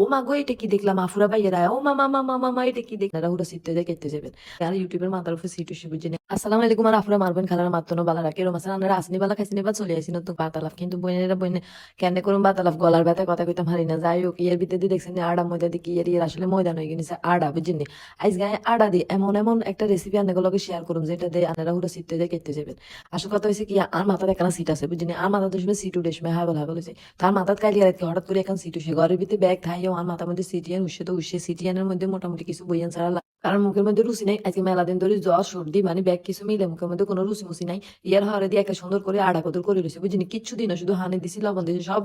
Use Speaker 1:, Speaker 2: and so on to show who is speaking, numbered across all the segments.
Speaker 1: ও মা গো, এটা কি দেখলাম? আফুরা ভাইয়েরা ও মা মা মা মা মা, এটা কি দেখলাম ওরা সিটতে দেখতে যাবেন। আর ইউটিউবের মাথার উপরে সিটু বুঝে আসসালামু আলাইকুম আর আফুরা মারবেন খালার মাত্তনো বালা রাখে রোম আসান আমরা আসনি বালা খাইছিনি বা চলে আসি নতুন বাতালাফ। কিন্তু বইনেরা বইনে কেন করুন বাতালাফ? গলার ব্যথা কথা কইতাম হারি না। যাই হোক এর ভিতরে দিয়ে দেখছেন আড়া ময়দা দিয়ে এর এর আসলে ময়দান হয়ে গেছে আড়া বুঝিনি আইস গায়ে আড়া দিয়ে এমন এমন একটা রেসিপি আনাগুলোকে শেয়ার করুন যেটা দিয়ে আনারা হুরা সিটতে যায় কেটে যাবেন। আসল কথা হয়েছে কি, আর মাথার এখানে সিট আছে বুঝিনি আর মাথা দুসময় সিট উঠে সময় হাগল হাগল হয়েছে তার মাথার কালিয়ে রাখতে হঠাৎ করে এখন সিট উঠে ঘরের ভিতরে ব্যাগ থাইও আর মাথার মধ্যে সিটিয়ান উঠছে, তো উঠছে সিটিয়ানের মধ্যে মোটামুটি কিছু বইয়ান ছাড়া কারণ মুখের মধ্যে রুচি নাই। আজকে মেলা দিন ধরে জ্বর, সর্দি মানে ব্যাগ কিছু মিলে মুখের মধ্যে কোনো রুচি মুচি নাই। ইয়ার হরে দিয়ে একটা সুন্দর করে আড়া কদর করে রয়েছে বুঝিনি? কিচ্ছু দিন শুধু হানি দিছি, লবণ দিছি, সব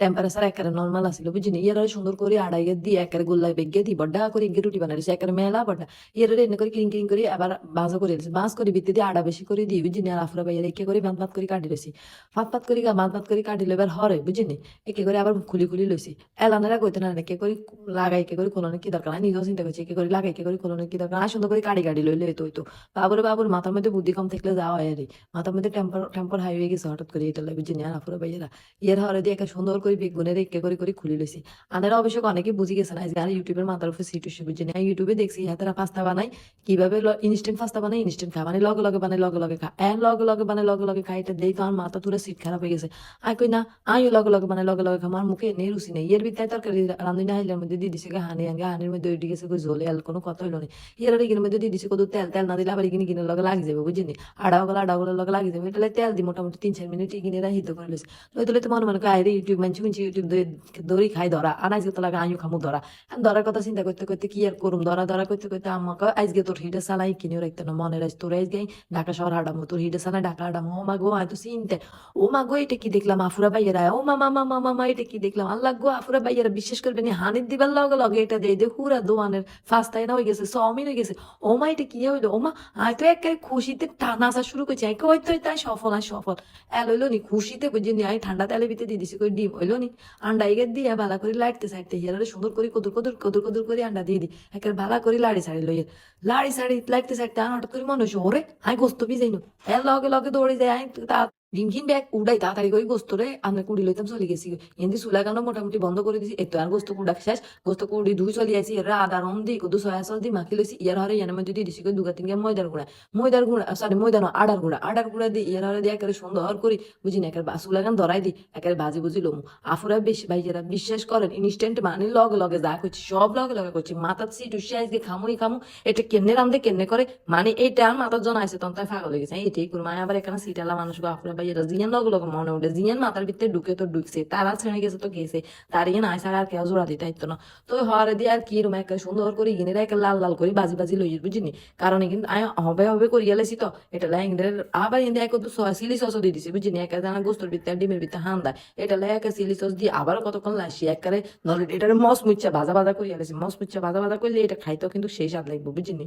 Speaker 1: টেম্পারেচার একেবারে নর্মাল আসছিল বুঝিনি? ইয়ার হারে সুন্দর করে আড়াইয়ে দিয়ে একেবারে গোল্লা বেগে দি বড্ডা করে ইগে রুটি বানাই দিছে একেবারে মেলা বড্ডা। ইয়ার এনে করে কিরিং কিরিং করে আবার বাজা করে দিয়েছে বাঁশ করে ভিত্তি দিয়ে আড়া বেশি করে দিয়ে, বুঝিনি? আর আফরা বাইরে একে করে ভাত ভাত করে কাটি রয়েছি ফাত ফাত করে ভাত ভাত করে কাটি এবার হরে, বুঝিনি? একে করে আবার খুলি খুলি লইছি। এলানারা কইতে না, একে করে লাগাই কে করে কোলনে কি দরকার নিজেও চিন্তা করছি, একে করে লাগাই কে করে কোলনে কি দরকার আর সুন্দর করে কাটি কাটি লইলে তো তো বাবুরে বাবুর মাথার মধ্যে বুদ্ধি কম থাকলে যাওয়া হয় আরে। মাথার মধ্যে টেম্পার টেম্পার হাই হয়ে গেছে হঠাৎ করে এটা লাগবে জিনিয়া আফুরা বাইরা ইয়ের হরে দিয়ে একে সুন্দর করে বেগুনের একে করে করে খুলি লইছি। আনারা অবশ্য অনেকে বুঝি গেছে না আর ইউটিউবের মাথার উপরে সিট উসে বুঝি না। ইউটিউবে দেখছি হাতেরা পাস্তা বানাই কীভাবে ইনস্ট্যান্ট পাস্তা বানাই ইনস্ট্যান্ট খা মানে লগে লগে বানাই লগে লগে খা এন লগে লগে বানাই লগে লগে খাই এটা দেই তো আমার মাথা তুলে সিট খারাপ হয়ে গেছে। আই কই না আমিও লগে লগে বানাই লগে লগে খা আমার মুখে নেই রুচি নেই। এর ভিতরে তরকারি রান্ধি না হাইলের মধ্যে দিয়ে দিছে হানি। আগে হানির মধ্যে ওইটি গেছে কই ঝোলে আল কোনো কথা হইল না। এর এর মধ্যে দিয়ে দিছে, কত তেল তেল না দিলে আবার এখানে কিনে লগে লাগি যাবে বুঝিনি আড়াও গলা আড়াও গলা লগে লাগি যাবে এটা তেল দি মোটামুটি তিন চার মিনিট কিনে রাহিত করে লইছে। নইলে তো মনে মনে করে আইরে ইউটিউব মানছি মানছি ইউটিউব দড়ি খাই ধরা আর আজকে তো লাগে আমিও খামু ধরা ধরার কথা চিন্তা করতে করতে কি আর করুম? ধরা ধরা করতে করতে আমাকে আজকে তোর হিটে চালাই কিনেও রাখতে না, মনে রাখ তোর আজকে ঢাকা শহর হাডামো তোর হিটে চালাই ঢাকা হাডামো ও মা গো আয় তো চিনতে, ও মা গো, এটা কি দেখলাম? আফুরা বাইয়েরা ও মা মা মা মা মা মা, এটা কি দেখলাম? আল্লাহ গো, আফুরা বাইয়েরা বিশেষ করবেন হানির দিবার লগে লগে এটা দিয়ে দে, হুরা দোয়ানের ফার্স্ট টাইম হয়ে গেছে চাউমিন গেছে। ও মা, এটা কি হইল? মা, আয় তো একে খুশিতে নাচা শুরু করছে। আয় কই তো তাই সফল, আয় সফল। এল হইল নি, খুশিতে বুঝি নি, আয় ঠান্ডা তেলে ভিতরে দিয়ে দিছি করে ডিম। হইল নি, আন্ডা এগে দিয়ে ভালো করে লাইটতে সাইডতে হিয়ারে সুন্দর করে কদুর কদুর কদুর কদুর করে আন্ডা দিয়ে দিই। একের ভালো করে লাড়ি সাড়ি লইয়ে। লাড়ি সাড়ি লাগতে সাইডতে আর হঠাৎ করে মনে হচ্ছে ওরে, আয় গোস্ত বি যাইনো এর লগে লগে দৌড়ে যায়, আয় ডিমকিন ব্যাগ উড়াই তাড়াতাড়ি করে গোস্ত রে আমরা কুড়ি লইতাম চলে গেছি। এমনি চুলা কেন মোটামুটি বন্ধ করে দিছি একটু আর গোস্ত কুড়া শেষ। গোস্ত কুড়ি ধুই চলে আসি এরা আদা রম দি কদু, সয়া সস দি মাখি লইছি, ইয়ার হরে ইয়ার মধ্যে দিয়ে দিছি দুগা তিন ময়দার গুঁড়া। ময়দার গুঁড়া সরি ময়দা না আডার গুঁড়া। আডার গুঁড়া দি ইয়ার হরে দিয়ে একেবারে সুন্দর করে, বুঝি না, একেবারে বাসুলা গান ধরাই দি একেবারে বাজি বুঝি লমু। আফুরা বেশি, ভাই, যারা বিশ্বাস করেন ইনস্ট্যান্ট মানে লগে লগে যা করছি, সব লগে লগে করছি, মাথার সিট উসে আজকে খামুই খামু, এটা কেনে রান্ধে কেনে করে? মানে এইটা মাথার জন আছে তখন তাই ফাগল হয়ে গেছে এটাই করব। আবার এখানে সিট আলা মানুষ আফুরা ভাই যারা জিয়ান লগে লগে মনে উঠে জিয়ান মাথার ভিতরে ঢুকে তো ঢুকছে তারা ছেড়ে গেছে তো গেছে তার ইয়ে ছাড়া আর কেউ জোড়া দিতে হইতো না। তো হরে দিয়ে আর কি রুম একটা সুন্দর করে গিনে একে লাল লাল করে বাজি বাজি লই বুঝিনি কারণ কিন্তু হবে হবে করে গেলেছি তো। এটা লাইঙ্গের আবার ইন্দে এক সিলি সসও দিয়ে দিছি বুঝিনি একা জানা গোস্তর ভিতরে ডিমের ভিতরে হান দেয় এটা লাই একা সিলি সস দিয়ে আবার কতক্ষণ লাসি একবারে নলে এটারে মস মুচ্ছা ভাজা ভাজা করে গেলেছি মস মুচ্ছা ভাজা ভাজা করলে এটা খাইতেও কিন্তু সেই স্বাদ লাগবে বুঝিনি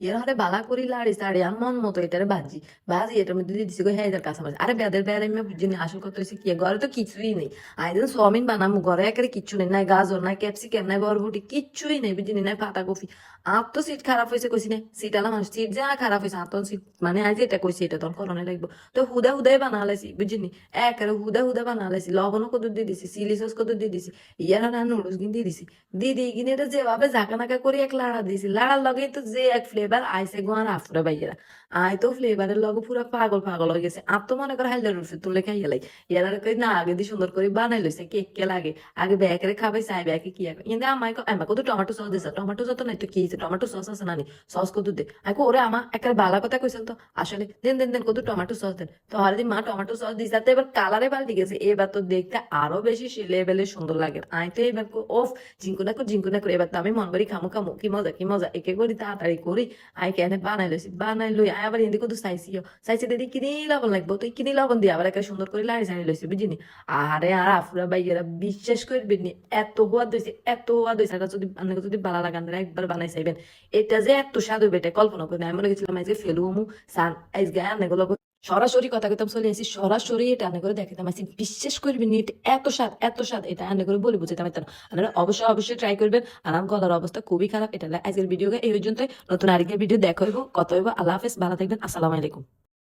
Speaker 1: এর হারে বালা করি লাড়ি সাড়ি আর মন মতো এটারে বাজি। বাজি এটার মধ্যে দিয়ে দিছি হ্যাঁ আরে বেদের বেড়ে আমি আসল কথা হচ্ছে কি? ঘরে তো কিছুই নেই। আইদিন সোয়াবিন বানামু, ঘরে একেবারে কিচ্ছু নেই, নাই গাজর, নাই ক্যাপসিকাম, নাই বরবটি, কিচ্ছুই নেই বুঝিনি আর তো সিট খারাপ হয়েছে কইছি না, সিট আলা মানুষ, সিট যা খারাপ হয়েছে আর সিট মানে আজ এটা কইছি, এটা তখন করোনা লাগবো। তো হুদা হুদাই বানালাইছি বুঝিনি একেবারে হুদা হুদা বানালাইছি, লবণও কত দিয়ে দিছি, চিলি সস কত দিয়ে দিছি ইয়ার না নুডলস কিন দিয়ে দিছি। দিয়ে কিনে এটা যেভাবে ঝাঁকা নাকা করে এক লাড়া দিছি, লাড়ার লগে তো যে এক ফ্লেভার আইসে গোয়ার আফুরা বাইয়েরা। আই তো ফ্লেভারের লগে পুরো পাগল পাগল হয়ে গেছে। আর তো মনে করে হাইলার রুফে তুলে খাইয়া লাই। ইয়ার কই, না, আগে দিয়ে সুন্দর করে বানাই লইছে কেক কে লাগে। আগে ব্যাকেরে খাবে চাই ব্যাকে কি আগে? কিন্তু আমায় আমাকে কত টমেটো সস দিছে টমেটো যত নাই, তো কি টমেটো সস আছে নানি সস কত দে? আমি ওরে আমা, একটা বালা কথা কইছিল তো। আসলে দেন দেন দেন, কত টমেটো সস দেন? তো হরে মা টমেটো সস দিছে, তো এবার কালারে পাল্টে গেছে। এবার তো দেখতে আরও বেশি লেভেলে সুন্দর লাগে। আই তো এবার ওফ জিঙ্কুনা কো জিঙ্কুনা করে, এবার তো আমি মন করি খামু খামু। কি মজা কি মজা? একে করি, তাড়াতাড়ি করি। আই কেন বানাই লইছি বানাই লই আই আবার এদিকে তো চাইছি চাইছি দিদি কিনি লবণ লাগবো তুই কিনি লবণ দিয়ে আবার একটা সুন্দর করে লাড়ি জানি লইছি বুঝিনি আরে আর আফুরা বাইয়েরা বিশ্বাস করবেন নি এত হওয়া দইছে এত হওয়া দইছে এটা যদি আপনাকে যদি বালা লাগান একবার বানাই চাইবেন এটা যে এত স্বাদ হইবে এটা কল্পনা করে আমি মনে গেছিলাম আজকে ফেলুমু সান আজকে আনেগুলো সরাসরি কথা কইতাম, চলে আসি, সরাসরি এটা রান্না করে দেখাতাম আসি বিশ্বাস করবেন নিট এত স্বাদ এত স্বাদ, এটা রান্না করে বলে বুঝে পারতাম আপনারা অবশ্যই অবশ্যই ট্রাই করবেন। আর আমার গলার অবস্থা খুবই খারাপ, এটা আজকের ভিডিও এই পর্যন্ত নতুন আরেকের ভিডিও দেখা হইব কত হইব। আল্লাহ হাফেজ, ভালো থাকবেন, আসসালামু আলাইকুম।